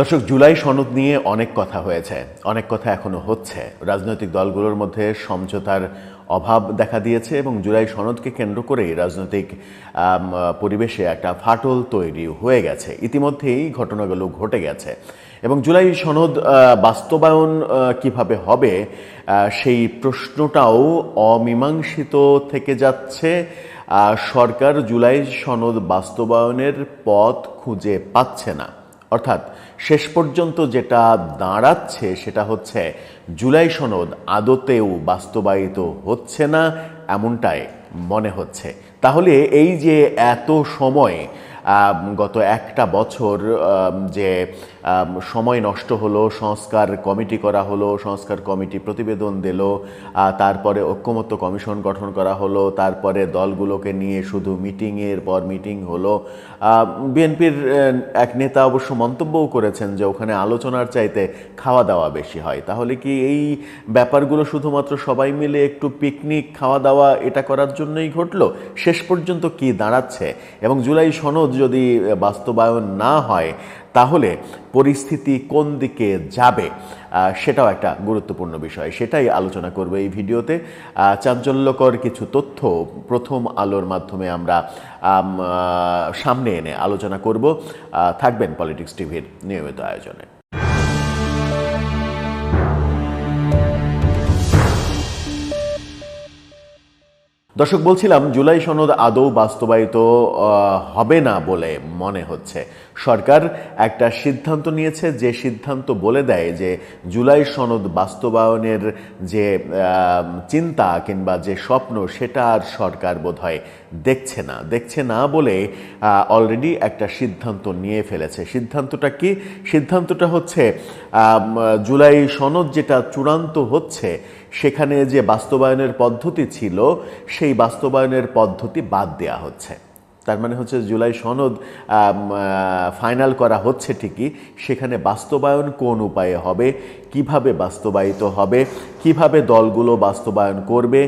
দর্শক, জুলাই সনদ নিয়ে অনেক কথা হয়েছে, অনেক কথা এখনও হচ্ছে। রাজনৈতিক দলগুলোর মধ্যে সমঝোতার অভাব দেখা দিয়েছে এবং জুলাই সনদকে কেন্দ্র করেই রাজনৈতিক পরিবেশে একটা ফাটল তৈরি হয়ে গেছে। ইতিমধ্যেই ঘটনাগুলো ঘটে গেছে এবং জুলাই সনদ বাস্তবায়ন কীভাবে হবে সেই প্রশ্নটাও অমীমাংসিত থেকে যাচ্ছে। সরকার জুলাই সনদ বাস্তবায়নের পথ খুঁজে পাচ্ছে না। অর্থাৎ শেষ পর্যন্ত যেটা দাঁড়াচ্ছে সেটা হচ্ছে জুলাই সনদ আদতেও বাস্তবায়িত হচ্ছে না, এমনটাই মনে হচ্ছে। তাহলে এই যে এত সময় গত একটা বছর যে সময় নষ্ট হলো, সংস্কার কমিটি করা হলো, সংস্কার কমিটি প্রতিবেদন দিল তারপরে ঐক্যমত্য কমিশন গঠন করা হলো, তারপরে দলগুলোকে নিয়ে শুধু মিটিংয়ের পর মিটিং হলো। বিএনপির এক নেতা অবশ্য মন্তব্যও করেছেন যে, ওখানে আলোচনার চাইতে খাওয়া দাওয়া বেশি হয়। তাহলে কি এই ব্যাপারগুলো শুধুমাত্র সবাই মিলে একটু পিকনিক, খাওয়া দাওয়া, এটা করার জন্যই ঘটলো? শেষ পর্যন্ত কি দাঁড়াচ্ছে? এবং জুলাই সনদ যদি বাস্তবায়ন না হয়, তাহলে পরিস্থিতি কোন দিকে যাবে সেটাও একটা গুরুত্বপূর্ণ বিষয়। সেটাই আলোচনা করব এই ভিডিওতে। চাঞ্চল্যকর কিছু তথ্য প্রথম আলোর মাধ্যমে আমরা সামনে এনে আলোচনা করব। থাকবেন পলিটিক্স টিভির নিয়মিত আয়োজনে। দর্শক, বলছিলাম জুলাই সনদ আদৌ বাস্তবায়িত হবে না বলে মনে হচ্ছে। সরকার একটা সিদ্ধান্ত নিয়েছে, যে সিদ্ধান্ত বলে দেয় যে জুলাই সনদ বাস্তবায়নের যে চিন্তা কিংবা যে স্বপ্ন, সেটা আর সরকার বোধহয় দেখছে না। দেখছে না বলে অলরেডি একটা সিদ্ধান্ত নিয়ে ফেলেছে। সিদ্ধান্তটা কি? সিদ্ধান্তটা হচ্ছে জুলাই সনদ যেটা চূড়ান্ত হচ্ছে সেখানে যে বাস্তবায়নের পদ্ধতি ছিল, সেই বাস্তবায়নের পদ্ধতি বাদ দেওয়া হচ্ছে। তার মানে হচ্ছে জুলাই সনদ ফাইনাল করা হচ্ছে ঠিকই, সেখানে বাস্তবায়ন কোন উপায়ে হবে, কীভাবে বাস্তবায়িত হবে, কীভাবে দলগুলো বাস্তবায়ন করবে,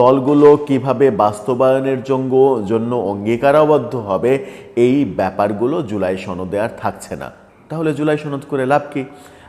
দলগুলো কীভাবে বাস্তবায়নের জন্য জন্য অঙ্গীকারাবদ্ধ হবে, এই ব্যাপারগুলো জুলাই সনদে আর থাকছে না। তাহলে জুলাই সনদ করে লাভ কি?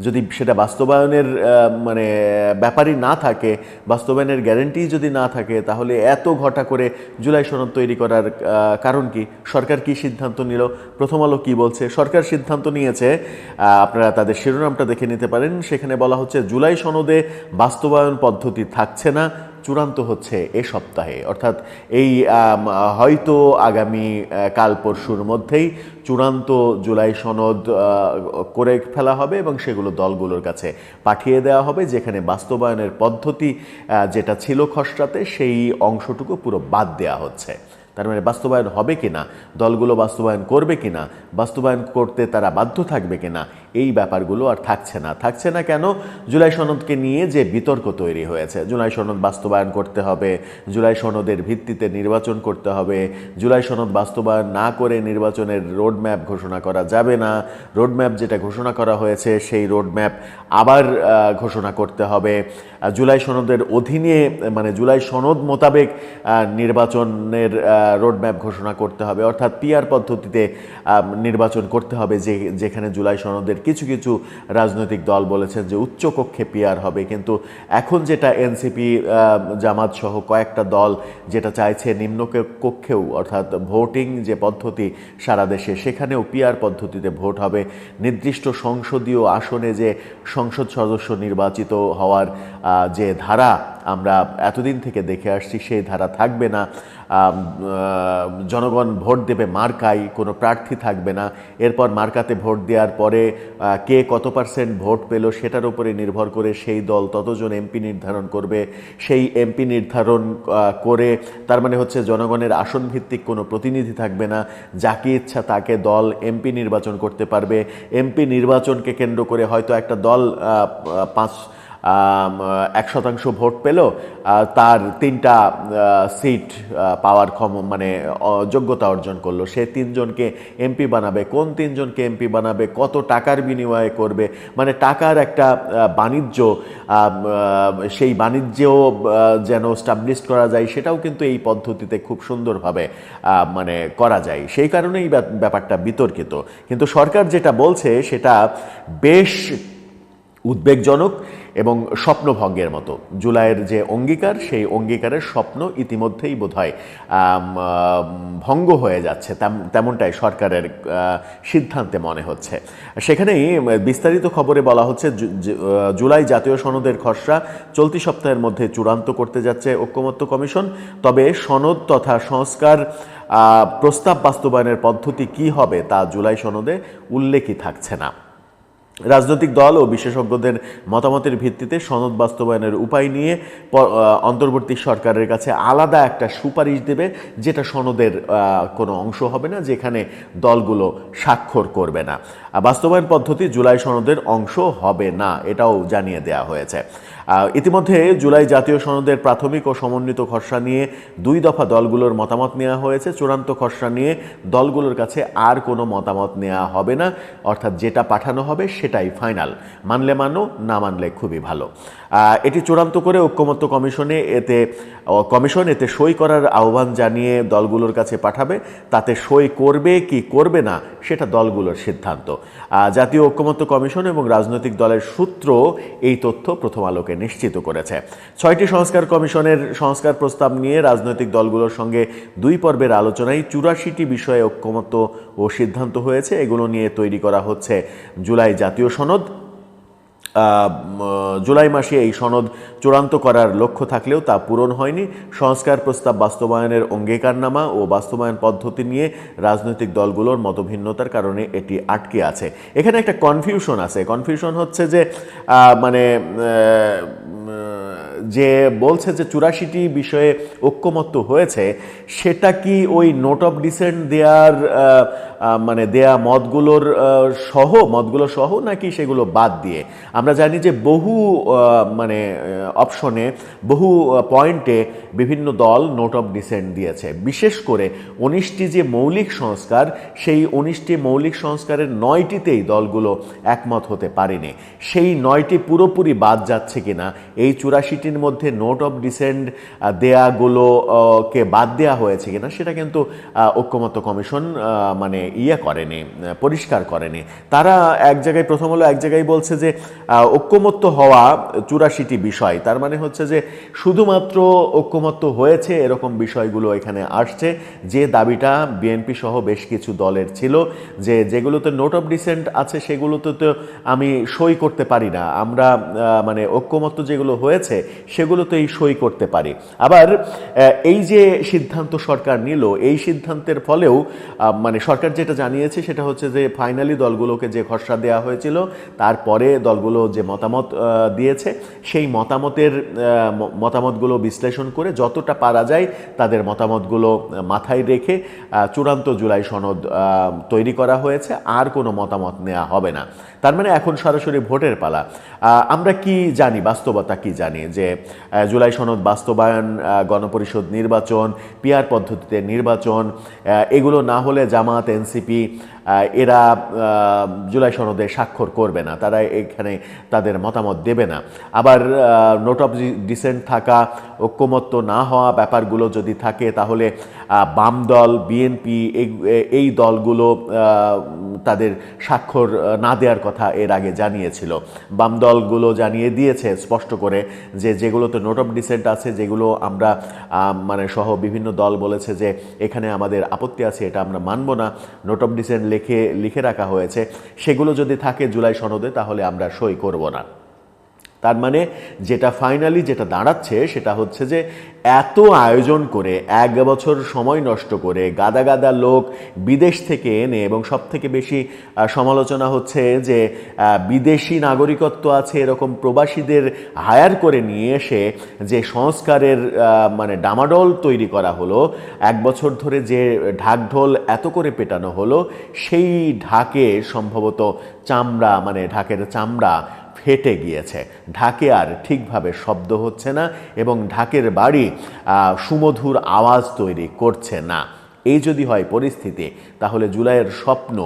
যদি সেটা বাস্তবায়নের মানে ব্যাপারই না থাকে, বাস্তবায়নের গ্যারেন্টি যদি না থাকে, তাহলে এত ঘটা করে জুলাই সনদ তৈরি করার কারণ কি? সরকার কি সিদ্ধান্ত নিল? প্রথম আলো কী বলছে? সরকার সিদ্ধান্ত নিয়েছে আপনারা তাদের শিরোনামটা দেখে নিতে পারেন। সেখানে বলা হচ্ছে, জুলাই সনদে বাস্তবায়ন পদ্ধতি থাকছে না। চূড়ান্ত হচ্ছে এ সপ্তাহে। অর্থাৎ এই হয়তো আগামী কাল পরশুর মধ্যেই চূড়ান্ত জুলাই সনদ করে ফেলা হবে এবং সেগুলো দলগুলোর কাছে পাঠিয়ে দেওয়া হবে, যেখানে বাস্তবায়নের পদ্ধতি যেটা ছিল খসড়াতে সেই অংশটুকু পুরো বাদ দেওয়া হচ্ছে। তার মানে বাস্তবায়ন হবে কিনা, দলগুলো বাস্তবায়ন করবে কিনা, বাস্তবায়ন করতে তারা বাধ্য থাকবে কিনা এই ব্যাপারগুলো আর থাকছে না। থাকছে না কেন? জুলাই সনদকে নিয়ে যে বিতর্ক তৈরি হয়েছে। জুলাই সনদ বাস্তবায়ন করতে হবে, জুলাই সনদের ভিত্তিতে নির্বাচন করতে হবে, জুলাই সনদ বাস্তবায়ন না করে নির্বাচনের রোডম্যাপ ঘোষণা করা যাবে না। রোডম্যাপ যেটা ঘোষণা করা হয়েছে, সেই রোডম্যাপ আবার ঘোষণা করতে হবে। জুলাই সনদের অধীনে মানে জুলাই সনদ মোতাবেক নির্বাচনের রোডম্যাপ ঘোষণা করতে হবে। অর্থাৎ পিআর পদ্ধতিতে নির্বাচন করতে হবে যে, যেখানে জুলাই সনদের কিছু কিছু রাজনৈতিক দল বলেছেন যে উচ্চ কক্ষে পিআর হবে, কিন্তু এখন যেটা এনসিপি জামাত সহ কয়েকটা দল যেটা চাইছে নিম্ন কক্ষেও, অর্থাৎ ভোটিং যে পদ্ধতি সারা দেশে, সেখানেও পিআর পদ্ধতিতে ভোট হবে। নির্দিষ্ট সংসদীয় আসনে যে সংসদ সদস্য নির্বাচিত হওয়ার যে ধারা আমরা এতদিন থেকে দেখে আসছি, সেই ধারা থাকবে না। জনগণ ভোট দেবে মার্কায়, কোনো প্রার্থী থাকবে না। এরপর মার্কাতে ভোট দেওয়ার পরে কে কত পার্সেন্ট ভোট পেল সেটার উপরে নির্ভর করে সেই দল ততজন এমপি নির্ধারণ করবে। সেই এমপি নির্ধারণ করে তার মানে হচ্ছে জনগণের আসন ভিত্তিক কোনো প্রতিনিধি থাকবে না। যাকে ইচ্ছা তাকে দল এমপি নির্বাচন করতে পারবে। এমপি নির্বাচনকে কেন্দ্র করে হয়তো একটা দল পাঁচ এক শতাংশ ভোট পেল তার তিনটা সিট পাওয়ার ক্ষম মানে যোগ্যতা অর্জন করল। সে তিনজনকে এমপি বানাবে, কোন তিনজনকে এমপি বানাবে, কত টাকার বিনিময়ে করবে মানে টাকার একটা বাণিজ্য সেই বাণিজ্যও যেন স্টাবলিশ করা যায়, সেটাও কিন্তু এই পদ্ধতিতে খুব সুন্দরভাবে মানে করা যায়। সেই কারণেই ব্যাপ- ব্যাপারটা বিতর্কিত। কিন্তু সরকার যেটা বলছে, সেটা বেশ উদ্বেগজনক এবং স্বপ্নভঙ্গের মতো। জুলাইয়ের যে অঙ্গীকার, সেই অঙ্গীকারের স্বপ্ন ইতিমধ্যেই বোধহয় ভঙ্গ হয়ে যাচ্ছে, তেম- তেমনটাই সরকারের সিদ্ধান্তে মনে হচ্ছে। সেখানেই বিস্তারিত খবরে বলা হচ্ছে জুলাই জাতীয় সনদের খসড়া চলতি সপ্তাহের মধ্যে চূড়ান্ত করতে যাচ্ছে ঐক্যমত্য কমিশন। তবে সনদ তথা সংস্কার প্রস্তাব বাস্তবায়নের পদ্ধতি কি হবে তা জুলাই সনদে উল্লেখই থাকছে না। রাজনৈতিক দল ও বিশেষজ্ঞদের মতামতের ভিত্তিতে সনদ বাস্তবায়নের উপায় নিয়ে অন্তর্বর্তী সরকারের কাছে আলাদা একটা সুপারিশ দেবে, যেটা সনদের কোনো অংশ হবে না, যেখানে দলগুলো স্বাক্ষর করবে না। বাস্তবায়ন পদ্ধতি জুলাই সনদের অংশ হবে না, এটাও জানিয়ে দেয়া হয়েছে। ইতিমধ্যে জুলাই জাতীয় সনদের প্রাথমিক ও সমন্বিত খসড়া নিয়ে দুই দফা দলগুলোর মতামত নেওয়া হয়েছে। চূড়ান্ত খসড়া নিয়ে দলগুলোর কাছে আর কোনো মতামত নেওয়া হবে না। অর্থাৎ যেটা পাঠানো হবে সেটাই ফাইনাল। মানলে মানো, না মানলে খুবই ভালো। এটি চূড়ান্ত করে ঐক্যমত্য কমিশনে এতে কমিশন এতে সই করার আহ্বান জানিয়ে দলগুলোর কাছে পাঠাবে। তাতে সই করবে কি করবে না, সেটা দলগুলোর সিদ্ধান্ত। জাতীয় ঐক্যমত্য কমিশন এবং রাজনৈতিক দলের সূত্র এই তথ্য প্রথম আলোকে নিশ্চিত করেছে। ছয়টি সংস্কার কমিশনের সংস্কার প্রস্তাব নিয়ে রাজনৈতিক দলগুলোর সঙ্গে দুই পর্বের আলোচনায় চুরাশিটি বিষয়ে ঐক্যমত্য ও সিদ্ধান্ত হয়েছে। এগুলো নিয়ে তৈরি করা হচ্ছে জুলাই জাতীয় সনদ। জুলাই মাসে এই সনদ চূড়ান্ত করার লক্ষ্য থাকলেও তা পূরণ হয়নি। সংস্কার প্রস্তাব বাস্তবায়নের অঙ্গীকারনামা ও বাস্তবায়ন পদ্ধতি নিয়ে রাজনৈতিক দলগুলোর মতভিন্নতার কারণে এটি আটকে আছে। এখানে একটা কনফিউশন আছে। কনফিউশন হচ্ছে যে মানে যে বলছে যে চুরাশিটি বিষয়ে ঐক্যমত্য হয়েছে, সেটা কি ওই নোট অফ ডিসেন্ট দেয়ার মানে দেয়া মতগুলোর সহ, মতগুলো সহ নাকি সেগুলো বাদ দিয়ে? আমরা জানি যে বহু মানে অপশনে বহু পয়েন্টে বিভিন্ন দল নোট অফ ডিসেন্ট দিয়েছে। বিশেষ করে উনিশটি যে মৌলিক সংস্কার, সেই উনিশটি মৌলিক সংস্কারের নয়টিতেই দলগুলো একমত হতে পারেনি। সেই নয়টি পুরোপুরি বাদ যাচ্ছে কিনা, এই চুরাশিটির মধ্যে নোট অফ ডিসেন্ট দেয়াগুলো কে বাদ দেওয়া হয়েছে কিনা সেটা কিন্তু ঐক্যমত্য কমিশন মানে ইয়ে করেনি পরিষ্কার করেনি। তারা এক জায়গায়, প্রথম হলো এক জায়গায় বলছে যে ঐক্যমত্য হওয়া চুরাশিটি বিষয়। তার মানে হচ্ছে যে, শুধুমাত্র ঐক্যমত্য হয়েছে এরকম বিষয়গুলো এখানে আসছে। যে দাবিটা বিএনপি সহ বেশ কিছু দলের ছিল, যে যেগুলোতে নোট অফ ডিসেন্ট আছে সেগুলোতে তো আমি সই করতে পারি না। আমরা মানে ঐক্যমত্য যেগুলো হয়েছে সেগুলোতেই সই করতে পারে। আবার এই যে সিদ্ধান্ত সরকার নিল, এই সিদ্ধান্তের ফলেও মানে সরকার যেটা জানিয়েছে সেটা হচ্ছে যে, ফাইনালি দলগুলোকে যে খসড়া দেওয়া হয়েছিল, তারপরে দলগুলো যে মতামত দিয়েছে, সেই মতামতের মতামতগুলো বিশ্লেষণ করে যতটা পারা যায় তাদের মতামতগুলো মাথায় রেখে চূড়ান্ত জুলাই সনদ তৈরি করা হয়েছে, আর কোনো মতামত নেওয়া হবে না। তার মানে এখন সরাসরি ভোটের পালা। আমরা কি জানি, বাস্তবতা কি জানি যে জুলাই সনদ বাস্তবায়ন গণপরিষদ নির্বাচন পিয়ার পদ্ধতিতে নির্বাচন এগুলো না হলে জামাত এনসিপি এরা জুলাই সনদে স্বাক্ষর করবে না, তারা এখানে তাদের মতামত দেবে না। আবার নোট অফ ডিসেন্ট থাকা, ঐক্যমত্য না হওয়া ব্যাপারগুলো যদি থাকে, তাহলে বাম দল, বিএনপি এই দলগুলো তাদের স্বাক্ষর না দেওয়ার কথা এর আগে জানিয়েছিল। বাম দলগুলো জানিয়ে দিয়েছে, স্পষ্ট করে, যে যেগুলোতে নোট অফ ডিসেন্ট আছে, যেগুলো আমরা মানে সহ বিভিন্ন দল বলেছে যে, এখানে আমাদের আপত্তি আছে, এটা আমরা মানব না। নোট অফ ডিসেন্ট লিখে লিখে রাখা হয়েছে। সেগুলো যদি থাকে জুলাই সনদে তাহলে আমরা সই করব না। তার মানে যেটা ফাইনালি যেটা দাঁড়াচ্ছে সেটা হচ্ছে যে এত আয়োজন করে, এক বছর সময় নষ্ট করে, গাদা গাদা লোক বিদেশ থেকে এনে এবং সব থেকে বেশি সমালোচনা হচ্ছে যে বিদেশি নাগরিকত্ব আছে এরকম প্রবাসীদের হায়ার করে নিয়ে এসে যে সংস্কারের মানে ডামাডোল তৈরি করা হলো, এক বছর ধরে যে ঢাকঢোল এত করে পেটানো হলো, সেই ঢাকে সম্ভবত চামড়া মানে ঢাকের চামড়া ফেটে গিয়েছে। ঢাকে আর ঠিকভাবে শব্দ হচ্ছে না এবং ঢাকের বাড়ি সুমধুর আওয়াজ তৈরি করছে না। এই যদি হয় পরিস্থিতি, তাহলে জুলাইয়ের স্বপ্ন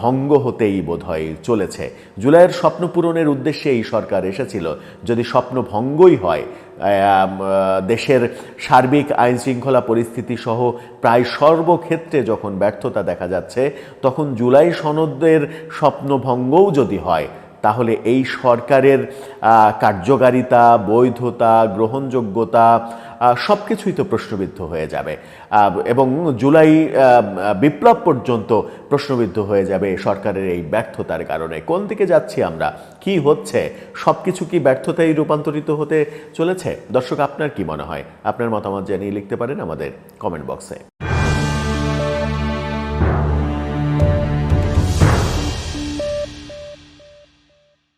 ভঙ্গ হতেই বোধহয় চলেছে। জুলাইয়ের স্বপ্ন পূরণের উদ্দেশ্যে এই সরকার এসেছিল। যদি স্বপ্ন ভঙ্গই হয় দেশের সার্বিক আইন শৃঙ্খলা পরিস্থিতি সহ প্রায় সর্বক্ষেত্রে যখন ব্যর্থতা দেখা যাচ্ছে, তখন জুলাই সনদের স্বপ্নভঙ্গও যদি হয় তাহলে এই সরকারের কার্যকারিতা, বৈধতা, গ্রহণযোগ্যতা সব কিছুই তো প্রশ্নবিদ্ধ হয়ে যাবে। এবং জুলাই বিপ্লব পর্যন্ত প্রশ্নবিদ্ধ হয়ে যাবে সরকারের এই ব্যর্থতার কারণে। কোন দিকে যাচ্ছি আমরা? কি হচ্ছে? সব কিছু কি ব্যর্থতায় রূপান্তরিত হতে চলেছে? দর্শক, আপনার কি মনে হয়? আপনার মতামত জানিয়ে লিখতে পারেন আমাদের কমেন্ট বক্সে